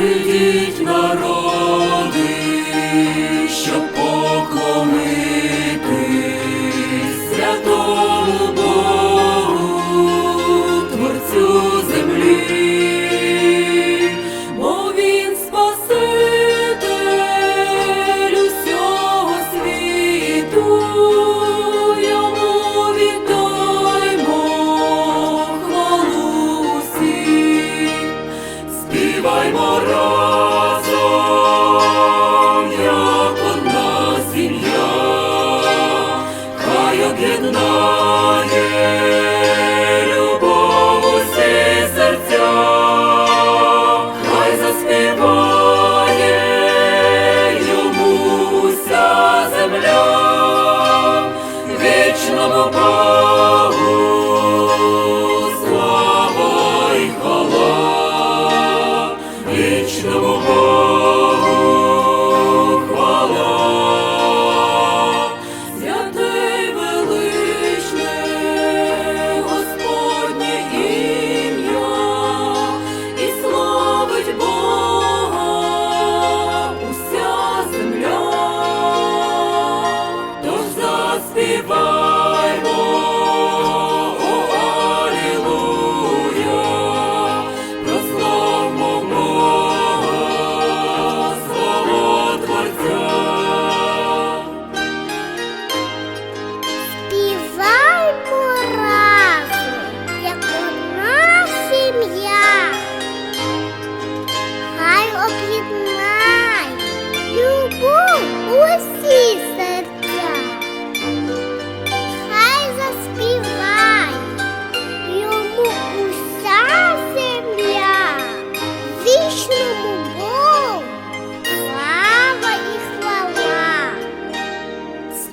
Every day. співав.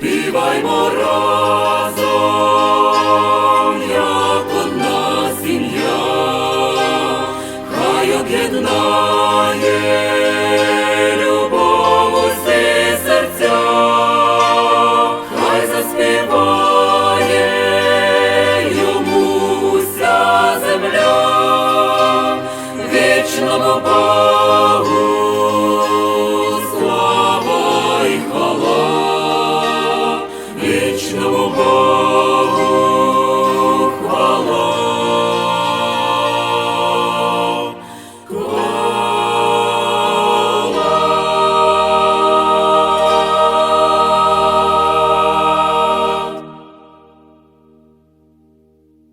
співаймо разом, як одна сім'я, хай об'єднає любов усі серця, хай заспіває земля, вічному Богу.